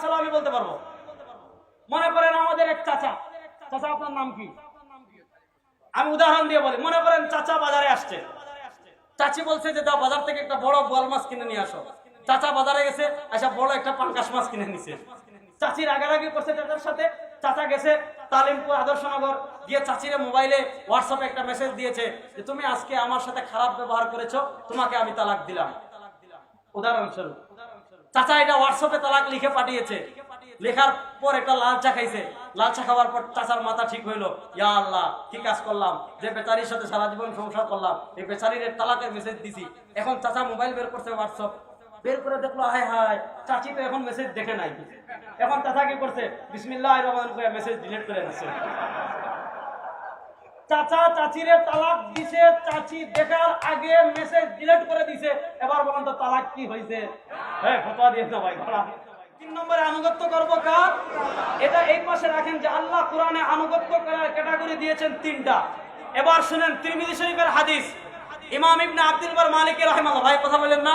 মাসালা আমি বলতে পারব। মনে করেন আমাদের এক চাচা। চাচা, আপনার নাম কি? আমি উদাহরণ দিয়ে বলি। মনে করেন চাচা বাজারে আসছে। চাচি বলছে যে, দাও, বাজার থেকে একটা বড় বোয়াল মাছ কিনে নিয়ে আসো। চাচা বাজারে গেছে আচ্ছা বড় একটা পাঙ্কাশ মাছ কিনে নিছে। চাচির আগারাগি করছে চাচার সাথে। চাচা গেছে তালিমপুর আদর্শনগর গিয়ে চাচিরে মোবাইলে হোয়াটসঅ্যাপে একটা মেসেজ দিয়েছে যে, তুমি আজকে আমার সাথে খারাপ ব্যবহার করেছ, তোমাকে আমি তালাক দিলাম। উদাহরণস্বরূপ। চাচা এটা হোয়াটসঅ্যাপে তালাক লিখে পাঠিয়েছে। লেখার পর একটা লাল চা খাইছে। লাল চা খাওয়ার পর চাচার মাথা ঠিক হইল। ইয়া আল্লাহ, কি কাজ করলাম? যে বেচারির সাথে সারা জীবন সংসার করলাম, এই বেচারির তালাকের মেসেজ দিছি। এখন চাচা মোবাইল বের করছে হোয়াটসঅ্যাপ বের করে দেখল, হায় হায়, চাচি তো এখন মেসেজ দেখে নাই। এখন চাচা কি করছে? বিসমিল্লাহ রহমান মেসেজ ডিলিট করে দিচ্ছে চাচা, চাচিরে তালাক দিছে, চাচি দেখার আগে মেসেজ ডিলেট করে দিছে। এবার বলেন তো তালাক কি হয়েছে হ্যাঁ ফতোয়া দিয়ে ভাই ঘোড়া। তিন নম্বরে আনুগত্য করব কার? এটা এই পাশে রাখেন যে আল্লাহ কোরআনে আনুগত্য করার ক্যাটাগরি দিয়েছেন তিনটা। এবার শুনেন তিরমিজি শরীফের হাদিস। ইমাম ইবনে আব্দুল বার মালিক রহিমাল্লাহ ভাই, কথা বলেন না?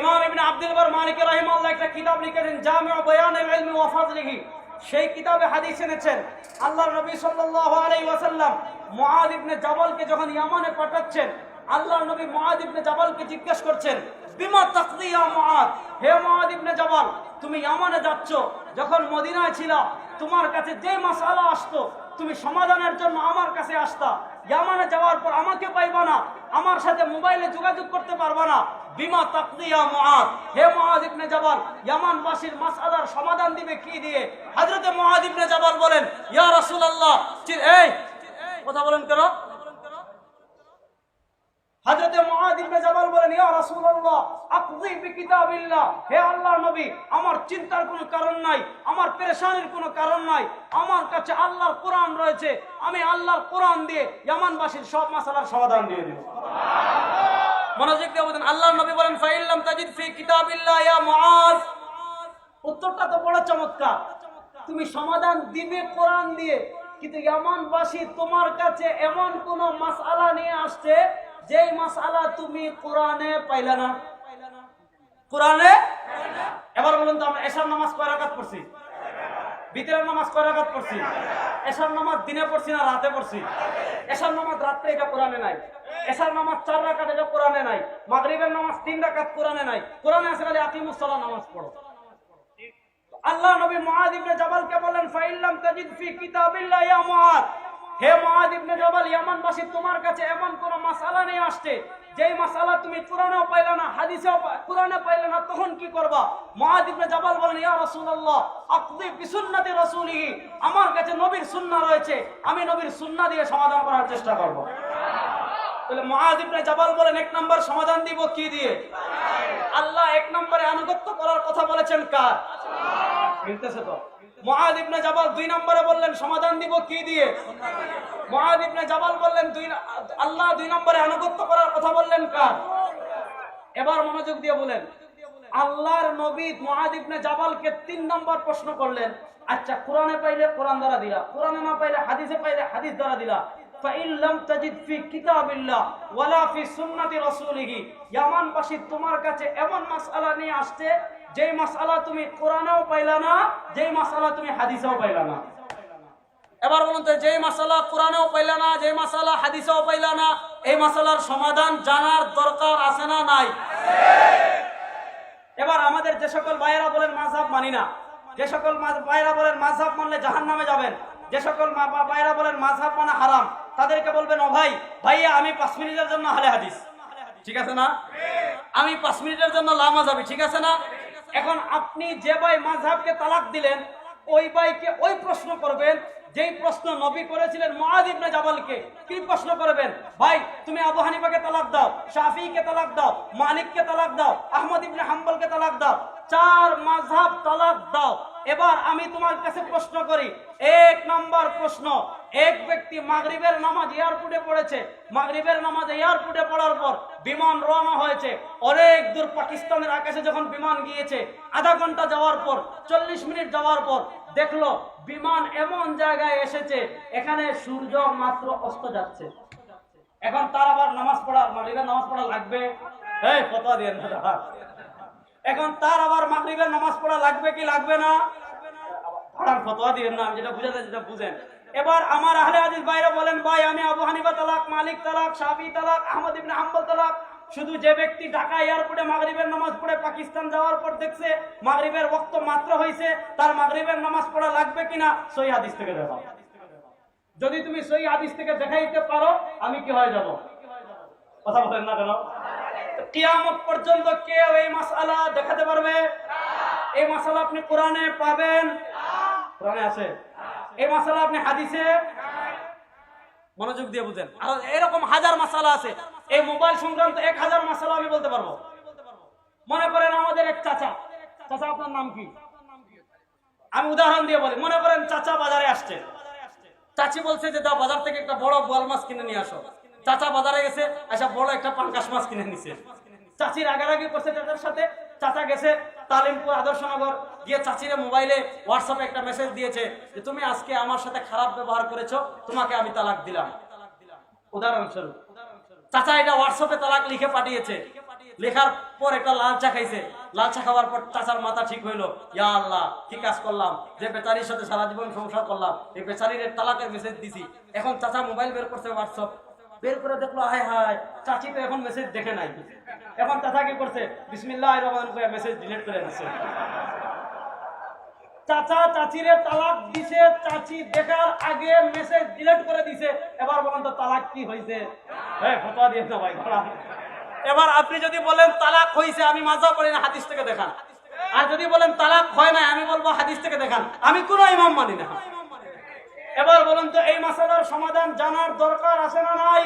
ইমাম ইবনে আব্দুল বার মালিক রহিমাল্লাহ একটা কিতাব লিখেছেন জামিউ বায়ানুল ইলমি ওয়া ফাজলিহি। সেই কিতাবে হাদিস এনেছেন আল্লাহ নবী সাল্লাল্লাহু আলাইহি ওয়াসাল্লাম মুআদ ইবনে জাবালকে যখন ইয়ামানে পাঠাচ্ছেন আল্লাহ নবী মুআদ ইবনে জাবালকে জিজ্ঞেস করছেন, বিমা হে তুমি ইয়ামানে যাচ্ছ, যখন মদিনায় ছিল, তোমার কাছে যে মশালা আসতো তুমি সমাধানের জন্য আমার কাছে আসতা। ইয়ামানে যাওয়ার পর আমাকে পাইবা না। আমার সাথে মোবাইলে যোগাযোগ করতে পারবা না। বিমা তাকদিয়া মুআদ। হে মুআদ ইবনে জাবাল, ইয়ামানবাসীর মাসআলার সমাধান দিবে কি দিয়ে? হযরতে মুআদ ইবনে জাবাল বলেন, ইয়া রাসূলুল্লাহ এই, কথা বলেন কেন? হযরতে মুআদ ইবনে জাবাল বলেন, ইয়া রাসূলুল্লাহ আকযি বিকিতাবিল্লাহ, হে আল্লাহর নবী, আমার চিন্তার কোনো কারণ নাই, আমার পেরেশানির কোনো কারণ নাই, আমার কাছে আল্লাহর কোরআন রয়েছে, আমি আল্লাহর কোরআন দিয়ে ইয়ামানবাসীর সব মাসালার সমাধান দিয়ে দেব। মনোযোগ দিয়ে বলেন আল্লাহর নবী বলেন, ফাইল্লাম তাজিদ ফি কিতাবিল্লাহ ইয়া মুআজ উত্তরটা তো বড় চমৎকার। তুমি সমাধান দিবে কোরআন দিয়ে, কিন্তু ইয়ামানবাসী তোমার কাছে এমন কোন মাসআলা নিয়ে আসছে যেই মাসআলা তুমি কোরআনে পাইলে না, কোরআনে? এবার বলুন তো, আমরা এশার নামাজ কয় রাকাত পড়ছি? বিতরের নামাজ কয় রাকাত পড়ছি? এশার নামাজ দিনে পড়ছি না রাতে পড়ছি? এশার নামাজ রাত্রে এটা কোরআনে নাই। এশার নামাজ চার রাকাত এটা কোরআনে নাই। মাগরিবের নামাজ তিন রাকাত কোরআনে নাই। কোরআনে আছে খালি আকিমুস সালাহ নামাজ পড়ো। আল্লাহ নবী মুআদ ইবনে জাবালকে বলেন ফাইল্লাম তাজিদ ফি কিতাবিল্লাহ ইয়া মুআদ হে মুআদ ইবনে জাবাল, ইয়ামানবাসী, তোমার কাছে এমন কোন মাসআলা নিয়ে আসছে? যেই মাসআলা তুমি কোরআনেও পাইলে না, হাদিসেও কোরআনে পাইলে না, তখন কি করবা? মুআদ ইবনে জাবাল বলেন, ইয়া রাসূলুল্লাহ আকদি বিসুন্নতি রাসূলিহি, আমার কাছে নবীর সুন্নাহ রয়েছে, আমি নবীর সুন্নাহ দিয়ে সমাধান করার চেষ্টা করব। তাহলে মুআদ ইবনে জাবাল বলেন, এক নম্বর সমাধান দিব কি দিয়ে? আল্লাহ এক নম্বরে আনুগত্য করার কথা বলেছেন কার? মিলতেছে তো? মহাদ ইবনে জাবাল দুই নম্বরে বললেন, সমাধান দিব কি দিয়ে? প্রশ্ন করলেন আচ্ছা কোরআনে পাইলে কোরআন দ্বারা দিলা, কোরআনে না পাইলে হাদিসে পাইলে হাদিস দ্বারা দিলা। ইয়ামানবাসী তোমার কাছে এমন মাসালা নিয়ে আসছে যেই মাসআলা তুমি কোরআনেও পাইলা না, যেই মাসআলা তুমি হাদিসেও পাইলা না। এবার বলুন তো, যেই মাসালা কোরআনেও পাইলা না, যেই মাসালা হাদিসেও পাইলা না, এই মাসালার সমাধান জানার দরকার আছে না নাই? এবার আমাদের যে সকল ভাইয়েরা বলেন মাঝহাব মানি না, যে সকল ভাইয়েরা বলেন মাঝহাব মানলে জাহান নামে যাবেন, যে সকল মা- বা- ভাইয়েরা বলেন মাঝহাব মানা হারাম, তাদেরকে বলবেন, ও ভাই, ভাইয়া, আমি পাঁচ মিনিটের জন্য হালে হাদিস। ঠিক আছে না? আমি পাঁচ মিনিটের জন্য লামা যাবি ঠিক আছে না? এখন আপনি যে ভাই মাঝহাবকে তালাক দিলেন, ওই ভাইকে ওই প্রশ্ন করবেন, যেই প্রশ্ন নবী করেছিলেন মহাদিবনে জাবালকে, কি প্রশ্ন করবেন? ভাই, তুমি আবু হানিফাকে তালাক দাও, শাফিকে তালাক দাও, মালিককে তালাক দাও, আহমদ ইবনে হাম্বলকে তালাক দাও, চার মাঝহাব তালাক দাও। এবার আমি তোমার কাছে প্রশ্ন করি। এক নম্বর প্রশ্ন, এক ব্যক্তি মাগরিবের নামাজ এয়ারপোর্টে পড়েছে। মাগরিবের নামাজ এয়ারপোর্টে পড়ার পর বিমান রওনা হয়েছে। অনেক দূর পাকিস্তানের আকাশে যখন বিমান গিয়েছে, আধা ঘণ্টা যাওয়ার পর, চল্লিশ মিনিট যাওয়ার পর দেখল বিমান এমন জায়গায় এসেছে, এখানে সূর্য মাত্র অস্ত যাচ্ছে। এখন তার আবার নামাজ পড়া, মাগরিবের নামাজ পড়া লাগবে? এই, ফতোয়া দিয়ে এখন তার আবার মাগরিবের নামাজ পড়া লাগবে কি লাগবে না? ভাড়ার ফতোয়া দিবেন না, আমি যেটা বুঝাতে যেটা বুঝেন। এবার আমার আহলে হাদিস ভাইরা বলেন, ভাই, আমি আবু হানিফা তালাক, মালিক তালাক, শাফি তালাক, আহমদ ইবনে হাম্বল তালাক। শুধু যে ব্যক্তি ঢাকা এয়ারপোর্টে মাগরিবের নামাজ পড়ে পাকিস্তান যাওয়ার পর দেখছে মাগরিবের ওয়াক্ত মাত্র হয়েছে তার মাগরিবের নামাজ পড়া লাগবে কিনা সই হাদিস থেকে দেখাও। যদি তুমি সই হাদিস থেকে দেখাইতে পারো, আমি কি হয়ে যাব? কথা বলেন না কেন? কিয়ামত পর্যন্ত কেউ এই মাসালা দেখাতে পারবে? এই মাসালা আপনি কোরআনে পাবেন। কোরআনে আছে? এই মাসালা আপনি হাদিসে মনোযোগ দিয়ে বুঝেন। আর এরকম হাজার মাসালা আছে। এই মোবাইল সংক্রান্ত এক হাজার মাসালা আমি বলতে পারব। মনে করেন আমাদের এক চাচা। চাচা, আপনার নাম কি? আমি উদাহরণ দিয়ে বলি। মনে করেন চাচা বাজারে আসছে। চাচি বলছে যে, দাও, বাজার থেকে একটা বড় বোয়াল মাছ কিনে নিয়ে আসো। চাচা বাজারে গেছে আচ্ছা বড় একটা পাঙ্কাশ মাছ কিনে নিছে। চাচির আগারাগি করছে চাচার সাথে। চাচা গেছে তালিমপুর আদর্শনগর, গিয়ে চাচিরে মোবাইলে হোয়াটসঅ্যাপে একটা মেসেজ দিয়েছে যে, তুমি আজকে আমার সাথে খারাপ ব্যবহার করেছ, তোমাকে আমি তালাক দিলাম। উদাহরণস্বরূপ, চাচা এটা হোয়াটসঅ্যাপে তালাক লিখে পাঠিয়েছে। লেখার পর একটা লাল চা খাইছে। লাল চা খাওয়ার পর চাচার মাথা ঠিক হইল। ইয়া আল্লাহ, কি কাজ করলাম? যে বেচারির সাথে সারা জীবন সংসার করলাম, এই বেচারির তালাকের মেসেজ দিছি। এখন চাচা মোবাইল বের করছে হোয়াটসঅ্যাপ বের করে দেখল, হায় হায়, চাচি তো এখন মেসেজ দেখে নাই। এখন চাচা কি করছে? বিসমিল্লাহ রহমান করে মেসেজ ডিলিট করে দিচ্ছে চাচা, চাচিরে তালাক দিছে, চাচি দেখার আগে মেসেজ ডিলিট করে দিছে। এবার বলেন তো তালাক কি হয়েছে হ্যাঁ ফটোয়া দিয়ে না ভাই। এবার আপনি যদি বলেন তালাক হয়েছে আমি মাজা পড়ি না, হাদিস থেকে দেখান। আর যদি বলেন তালাক হয় না আমি বলব হাদিস থেকে দেখান। আমি কোনো ইমাম মানি না। এবার বলুন তো, এই মাসালার সমাধান জানার দরকার আছে না নাই?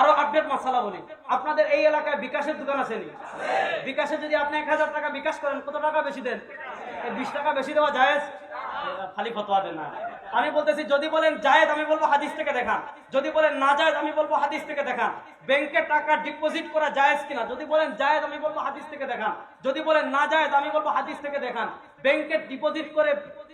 আরও আপডেট মশালা বলি। আপনাদের এই এলাকায় বিকাশের দোকান আছে নি? বিকাশে যদি আপনি এক হাজার টাকা বিকাশ করেন, কত টাকা বেশি দেন? বিশ টাকা বেশি দেওয়া জায়েজ? খালি ফতোয়া দেন না। আমি বলতেছি, যদি বলেন জায়েজ, আমি বলব হাদিস থেকে দেখান। যদি বলেন না জায়েজ, আমি বলব হাদিস থেকে দেখান। ব্যাংকে টাকা ডিপোজিট করা জায়েজ কিনা? যদি বলেন জায়েজ, আমি বলব হাদিস থেকে দেখান। যদি বলেন না জায়েজ, আমি বলব হাদিস থেকে দেখান। ব্যাংকে ডিপোজিট করে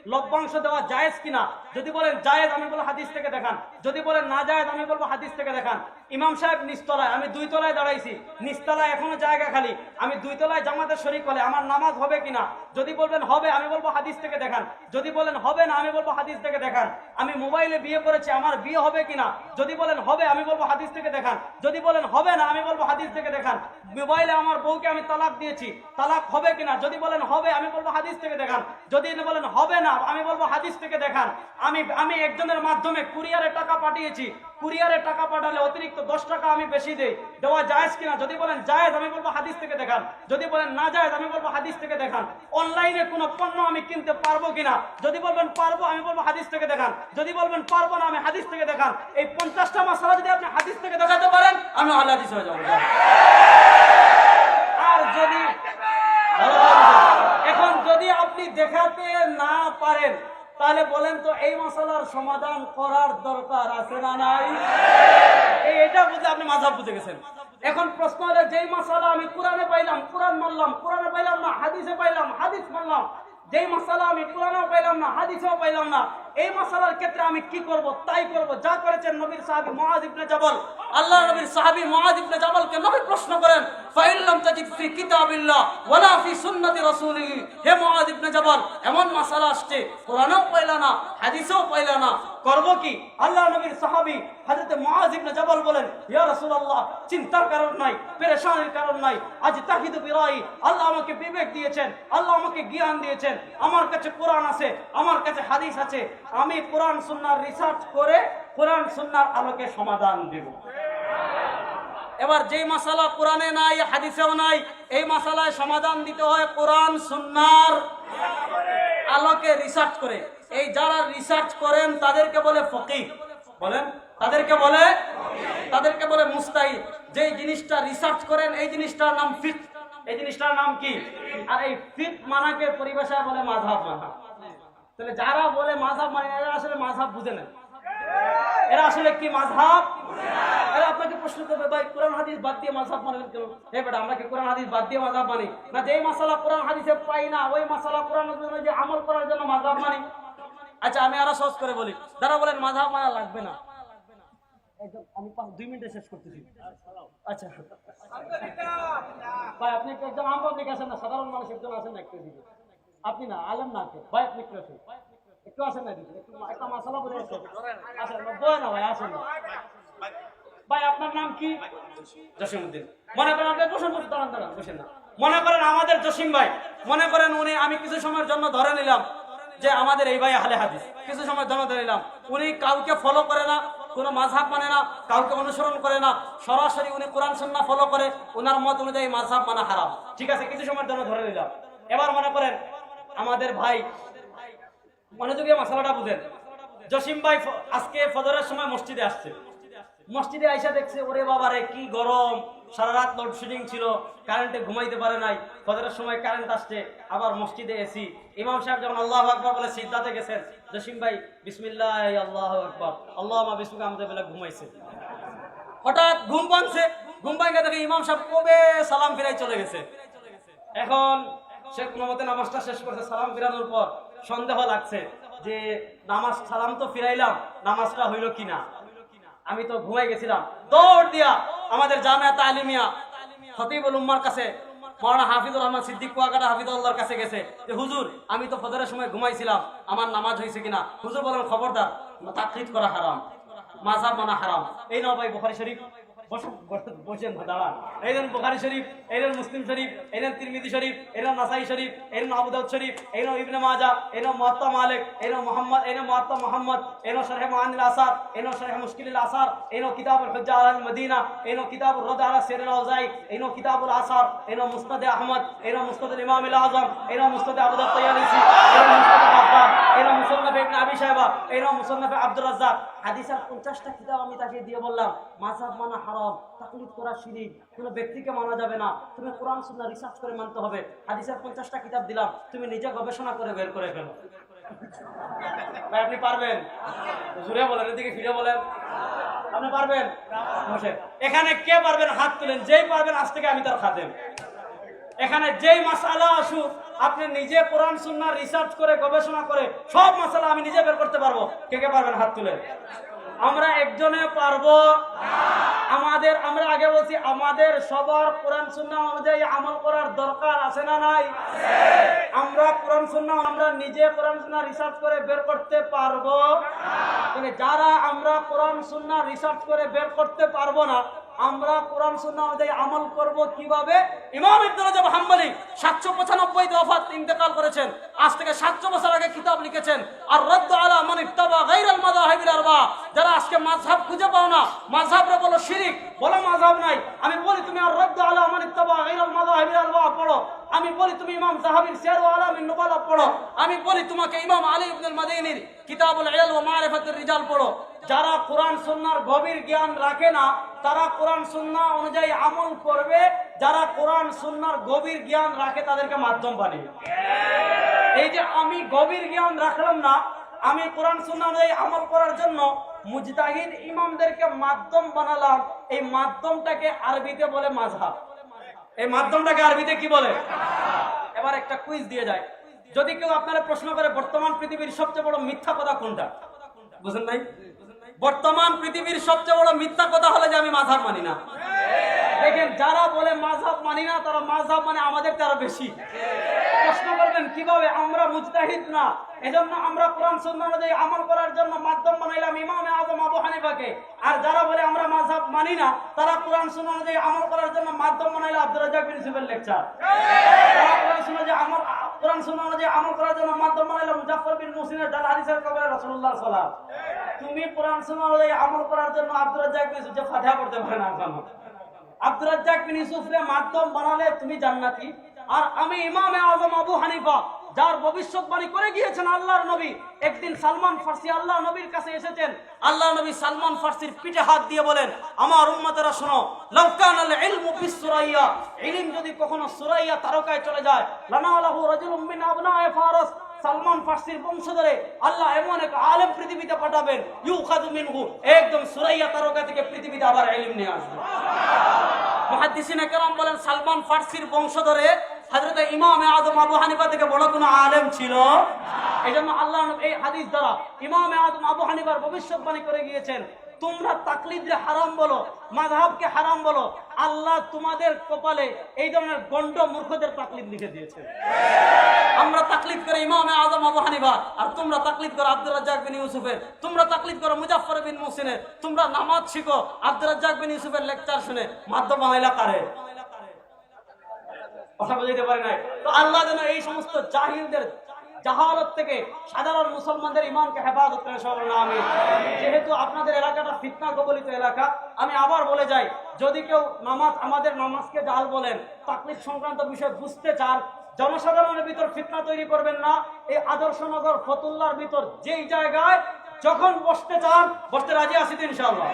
লভ্যাংশ দেওয়া জায়েজ কিনা? যদি বলেন জায়েজ, আমি বলব হাদিস থেকে দেখান। যদি বলেন না জায়েজ, আমি বলব হাদিস থেকে দেখান। ইমাম সাহেব নিচতলায়, আমি দুই তলায় দাঁড়াইছি। নিচতলায় এখনও জায়গা খালি। আমি দুই তলায় জামাতের শরিক হলে আমার নামাজ হবে কিনা? যদি বলবেন হবে, আমি বলব হাদিস থেকে দেখান। যদি বলেন হবে না, আমি বলব হাদিস থেকে দেখান। আমি মোবাইলে বিয়ে করেছি, আমার বিয়ে হবে কিনা? যদি বলেন হবে, আমি বলব হাদিস থেকে দেখান। যদি বলেন হবে না, আমি বলব হাদিস থেকে দেখান। মোবাইলে আমার বউকে আমি তালাক দিয়েছি। তালাক হবে কিনা? যদি বলেন হবে, আমি বলব হাদিস থেকে দেখান। যদি বলেন হবে না আমি বলব হাদিস থেকে দেখান। আমি আমি একজনের মাধ্যমে কুরিয়ারে টাকা পাঠিয়েছি। কুরিয়ারে টাকা পাঠালে অতিরিক্ত দশ টাকা আমি বেশি দেই। দেওয়া জায়েজ কিনা? যদি বলেন জায়েজ, আমি বলব হাদিস থেকে দেখান। যদি বলেন না জায়েজ, আমি বলব হাদিস থেকে দেখান। অনলাইনে কোনো পণ্য আমি কিনতে পারব কিনা? যদি বলবেন পারব, আমি বলব হাদিস থেকে দেখান। যদি বলবেন পারব না, আমি হাদিস থেকে দেখান। এই পঞ্চাশটা মশলা যদি আপনি হাদিস থেকে দেখাতে পারেন, আমি আল্লাহ হয়ে যাব। আর যদি এখন যদি আপনি দেখাতে না পারেন, তাহলে বলেন তো এই মশলার সমাধান করার দরকার আছে না নাই? এটা বুঝে আপনি মাঝাব বুঝে গেছেন। এখন প্রশ্ন হলো, যেই মশলা আমি কোরআনে পাইলাম, কোরআন মানলাম, কোরআনে পাইলাম না, হাদিসে পাইলাম, হাদিস মানলাম। যেই মশলা আমি কোরআনেও পাইলাম না, হাদিসেও পাইলাম না, এই মশলার ক্ষেত্রে আমি কি করব, তাই করব, যা করেছেন নবীর সাহাবী মুআজ ইবনে আল্লাহ নবীর সাহাবী মুআজ ইবনে নবী প্রশ্ন করেন ফাইল্লাম তাজিদ ফি কিতাবিল্লাহ, ওয়ালা ফি সুন্নতি রাসূলিহি। হে মুআজ ইবনে জাবাল, এমন মশলা আসছে, কোরআনেও পাইলা না, হাদিসেও পাইলা না। করব কি? আল্লাহ নবীর সাহাবী হযরত মুআজ ইবনে জাবাল বলেন, ইয়া রাসূলুল্লাহ, চিন্তার কারণ নাই, পেরেশানির কারণ নাই, আজ তাহিদু বিরাই আল্লাহ আমাকে বিবেক দিয়েছেন, আল্লাহ আমাকে জ্ঞান দিয়েছেন, আমার কাছে কোরআন আছে, আমার কাছে হাদিস আছে, আমি কোরআন সুন্নাহর রিসার্চ করে কোরআন সুন্নাহর আলোকে সমাধান দেব। এবার যেই মশালা কোরআনে নাই, হাদিসেও নাই, এই মশালায় সমাধান দিতে হয় কোরআন, সুন্নার আলোকে রিসার্চ করে। এই যারা রিসার্চ করেন, তাদেরকে বলে ফকি বলেন, তাদেরকে বলে তাদেরকে বলে মুস্তাহিদ। যেই জিনিসটা রিসার্চ করেন, এই জিনিসটার নাম ফিক। এই জিনিসটার নাম কি? আর এই ফিক মানাকে পরিভাষায় বলে মাঝহাব মানা। তাহলে যারা বলে মাঝহাব মানে এরা আসলে মাঝহাব বুঝে না। এরা আসলে কি মাঝহাব এরা আপনাকে প্রশ্ন করবে, ভাই, কোরআন হাদিস না যেই কোরআন হাদিসে পাই না, ওই যে জন্য আচ্ছা আমি আরও বলেন লাগবে দুই শেষ আচ্ছা। ভাই, আপনি আছেন না? সাধারণ মানুষ আছেন না আপনি না, আলেম না কে ভাই, আপনি একটু আসেন। একটু আসেন না এদিকে? একটু একটা মশলা বলে আসেন। বয় না ভাই, আসেন। না ভাই, আপনার নাম কি? জসিমউদ্দিন। মনে করেন আপনি বসেন, বসে দাঁড়ান দাঁড়ান, বসেন না। মনে করেন আমাদের জসিম ভাই, মনে করেন উনি, আমি কিছু সময়ের জন্য ধরে নিলাম যে আমাদের এই ভাই আহলে হাদিস। কিছু সময়ের জন্য ধরে নিলাম। উনি কাউকে ফলো করে না, কোনো মাঝহাব মানে না, কাউকে অনুসরণ করে না। সরাসরি উনি কোরআন সন্না ফলো করে ওনার মত অনুযায়ী মাঝহাব মানা হারাম। ঠিক আছে, কিছু সময়ের জন্য ধরে নিলাম। এবার মনে করেন আমাদের ভাই, মনোযোগী মশলাটা বুঝেন। জসিম ভাই আজকে ফজরের সময় মসজিদে আসছে। মসজিদে আইসা দেখছে, ওরে বাবারে, কি গরম। সারা রাত লোডশেডিং ছিল কারেন্টে ঘুমাইতে পারে নাই। ফজরের সময় কারেন্ট আসছে, আবার মসজিদে এসি ইমাম সাহেব যখন আল্লাহ আকবর বলে সিদ্ধাতে গেছেন, জসিম ভাই, বিসমিল্লাহ, আল্লাহ আকবর। আল্লাহ মা বিসমুকা আমাদের বেলা ঘুমাইছে। হঠাৎ ঘুম ভাঙছে। ঘুম ভাঙে দেখে ইমাম সাহেব কবে সালাম ফিরাই চলে গেছে। এখন সে কোনো মতে নামাজটা শেষ করছে, সালাম ফিরানোর পর সন্দেহ লাগছে যে, নামাজ সালাম তো ফিরাইলাম, নামাজটা হইল কিনা? আমি তো ঘুমাই গেছিলাম। দৌড় দিয়া আমাদের জামিয়া তালিমিয়া ফতিবুল উম্মার কাছে মৌলানা হাফিজুর রহমান সিদ্দিক কুয়াকাটা হাফিজুল্লাহর কাছে গেছে। যে, হুজুর, আমি তো ফজরের সময় ঘুমাইছিলাম, আমার নামাজ হয়েছে কিনা? হুজুর বলেন, খবরদার, তাকলিদ করা হারাম মাজাব মানা হারাম। এই নাও ভাই, বুখারী শরীফ। বসুন দাঁড়ান এই দেন বুখারী শরীফ এই দেন মুসলিম শরীফ এই দেন তিরমিজি শরীফ এই দেন নাসাই শরীফ এই দেন আবু শরীফ এই দেন ইবনে মাজা এই দেন মুয়াত্তা মালিক এই দেন মুহাম্মদ এই দেন মুয়াত্তা মুহাম্মদ এই দেন শরহ মানিল আসার এই দেন শরহ মুশকিল আসার এই দেন কিতাবুল হুজ্জা আল মদিনা এই দেন কিতাবুর রদ আলা সির আল আউজাই এই দেন কিতাবুল আসার এই দেন মুসনাদ আহমদ এই দেন মুসনাদ ইমাম আল আজম এই দেন মুসনাদ আবু দাউদ এই দেন মুসনাদ আব্বাস এই দেন মুসন্নাফ ইবনে আবি শাইবা এই দেন মুসন্নাফ আব্দুর রাজ্জাক হাদিসের 50টা কিতাব আমি তাকে দিয়ে বললাম, মাযহাব মানা হারাম, তাকলিদ করা শিরিক, কোনো ব্যক্তিকে মানা যাবে না। তুমি কোরআন, সুন্নাহ রিসার্চ করে মানতে হবে। হাদিসের 50টা কিতাব দিলাম, তুমি নিজে গবেষণা করে বের করে ফেলো। আপনি পারবেন? জুড়ে বলেন, এদিকে ফিরে বলেন। আপনি পারবেন? এখানে কে পারবেন? হাত তুলেন। যেই পারবেন, আজ থেকে আমি তার খাদেম। এখানে যেই মাসালা আসুক আপনি নিজে কোরআন, সুন্নাহ রিসার্চ করে, গবেষণা করে সব মাসালা আমি নিজে বের করতে পারব। কে কে পারবেন হাত তুলে? আমরা একজনে পারব? আমাদের, আমরা আগে বলছি, আমাদের সবার কোরআন, সুন্নাহ অনুযায়ী আমল করার দরকার আছে না নাই? আমরা কোরআন, সুন্নাহ, আমরা নিজে কোরআন, সুন্নাহ রিসার্চ করে বের করতে পারব? মানে যারা আমরা কোরআন, সুন্নাহ রিসার্চ করে বের করতে পারব না, আমরা কোরআন, সুন্নাহ অনুযায়ী আমল করব কীভাবে? ইমাম ইবনে রাজব হাম্বলি 795 দফাত ইন্তেকাল করেছেন। আজ থেকে 700 বছর আগে কিতাব লিখেছেন আর রদ্দ আলা মান ইত্তাবা গায়রাল মাযাহিবিল আরবা। যারা আজকে মাযহাব খুঁজে পাও না, মাযহাবরে বলো শিরিক, বলো মাযহাব নাই। আমি বলি, তুমি আর রদ্দ আলা মান ইত্তাবা গায়রাল মাযাহিবিল আরবা পড়ো। আমি বলি, তুমি ইমাম জাহাবির সিয়ার ওয়া আলামিন নুবালা পড়ো। আমি বলি, তোমাকে ইমাম আলী ইবনুল মাদিনীর কিতাবুল ইলম ওয়া মারিফাতুর রিজাল পড়ো। যারা কোরআন সুন্নাহর গভীর জ্ঞান রাখে না, তারা কোরআন সুন্নাহ অনুযায়ী আমল করবে। যারা কোরআন সুন্নাহর গভীর জ্ঞান রাখে, তাদেরকে মাধ্যম বানিয়ে এই যে আমি গভীর জ্ঞান রাখলাম না, আমি কোরআন সুন্নাহ অনুযায়ী আমল করার জন্য মুজতাহিদ ইমামদেরকে মাধ্যম বানালাম। এই মাধ্যমটাকে আরবিতে বলে মাযহাব। এই মাধ্যমটাকে আরবিতে কি বলে? এবার একটা কুইজ দিয়ে যায় যদি কেউ আপনারা প্রশ্ন করে, বর্তমান পৃথিবীর সবচেয়ে বড় মিথ্যা কথা কোনটা? বুঝেন নাই? বর্তমান পৃথিবীর সবচেয়ে বড় মিথ্যা কথা হলে যে আমি মাঝহাব মানি না। দেখেন, যারা বলে মাঝহাব মানি না, তারা মাঝহাব মানে আমাদের তারা বেশি। প্রশ্ন করবেন কীভাবে? আমরা মুজতাহিদ না। এজন্য আমরা কোরআন সুন্নাহ অনুযায়ী আমল করার জন্য মাধ্যম বানাইলাম ইমামে আজম আবু হানিফাকে। আর যারা বলে আমরা মাযহাব মানি না, তারা কোরআন সুন্নাহ অনুযায়ী আমল করার জন্য মাধ্যম বানাইলো আব্দুর রাজ্জাক বিন লেকচার। তারা কোরআন অনুযায়ী আমল কোরআন সুন্নাহ অনুযায়ী আমল করার জন্য মাধ্যম বানাইলো মুজাফর বিন মুসিনের জাল হাদিসের কবরে রাসূলুল্লাহ সাল্লাল্লাহু তুমি কোরআন সুন্নাহ অনুযায়ী আমল করার জন্য আব্দুর রাজ্জাক বিন ইউসুফ যে ফাতিহা পড়তে পারে না এখন আব্দুর রাজ্জাক বিন মাধ্যম বানালে তুমি জান্নাতি। আর আমি ইমামে আজম আবু হানিফা যার ভবিষ্যৎবাণী করে গিয়েছেন আল্লাহর নবী একদিন সালমান ফার্সি আল্লাহ নবীর কাছে এসেছেন। আল্লাহ নবী সালমান ফার্সির পিঠে হাত দিয়ে বলেন আমার উম্মতেরা শোনো লাউকান আল ইলমু ফিস সুরাইয়া ইলম যদি কখনো সুরাইয়া তারকায় চলে যায় লানা আলাহু রাজুলুম মিন আবনায়ে ফারাস। সালমান ফার্সির বংশধরে আল্লাহ এমন এক আলেম পৃথিবীতে পাঠাবেন ইউখাদু মিনহু একদম সুরাইয়া তারকা থেকে পৃথিবীতে আবার ইলম নিয়ে আসবে। মুহাদ্দিসিনে কেরাম বলেন সালমান ফার্সির বংশধরে হযরত ইমাম আজম আবু হানিফা থেকে বড় আলেম ছিল? এই জন্য আল্লাহ এই হাদিস দ্বারা ইমাম আজম আবু হানিফার ভবিষ্যৎবাণী করে গিয়েছেন, তোমরা হারাম বলো, মাযহাবকে হারাম বলো, আল্লাহ তোমাদের কপালে এই ধরনের গন্ড মূর্খদের তাকলিদ লিখে দিয়েছে। আমরা তাকলিদ করে ইমামে আজম আবু হানিফা, আর তোমরা তাকলিদ করো আব্দুর রাজ্জাক বিন ইউসুফের, তোমরা তাকলিদ করো মুজাফফর বিন মুহসিনের, তোমরা নামাজ শিখো, আব্দুর রাজ্জাক বিন ইউসুফের লেকচার শুনে মাধ্যম এলাকারে কথা বুঝাইতে পারে নাই। তো আল্লাহ যেন এই সমস্ত জাহিলদের জাহালত থেকে সাধারণ মুসলমানদের ইমানকে হেফাজত করে সবার নামে যেহেতু আপনাদের এলাকাটা ফিতনা কবলিত এলাকা, আমি আবার বলে যাই, যদি কেউ নামাজ, আমাদের নামাজকে জাল বলেন, তাকলিফ সংক্রান্ত বিষয় বুঝতে চান, জনসাধারণের ভিতর ফিতনা তৈরি করবেন না। এই আদর্শনগর ফতুল্লার ভিতর যেই জায়গায় যখন বসতে চান বসতে রাজি আসি তো ইনশাআল্লাহ।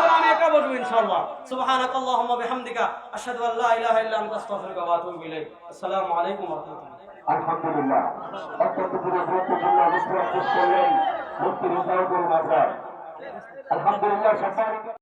না, আমি একা বসবো ইনশাআল্লাহ। আলহামদুলিল্লাহ। অত্যন্ত পুরো গুরুত্বপূর্ণ আলহামদুলিল্লাহ